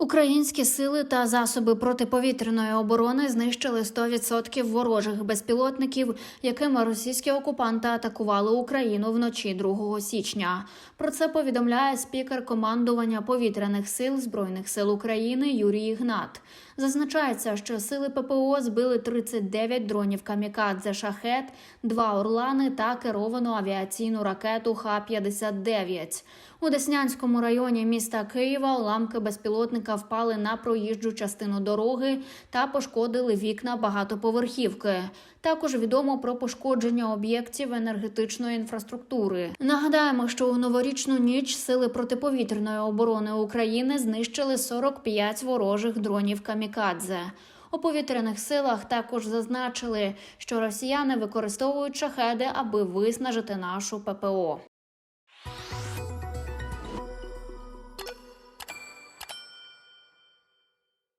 Українські сили та засоби протиповітряної оборони знищили 100% ворожих безпілотників, якими російські окупанти атакували Україну вночі 2 січня. Про це повідомляє спікер командування повітряних сил збройних сил України Юрій Ігнат. Зазначається, що сили ППО збили 39 дронів камікадзе шахет, два орлани та керовану авіаційну ракету Х-59. У Деснянському районі міста Києва уламки безпілотника впали на проїжджу частину дороги та пошкодили вікна багатоповерхівки. Також відомо про пошкодження об'єктів енергетичної інфраструктури. Нагадаємо, що у новорічну ніч сили протиповітряної оборони України знищили 45 ворожих дронів камікадзе. У повітряних силах також зазначили, що росіяни використовують шахеди, аби виснажити нашу ППО.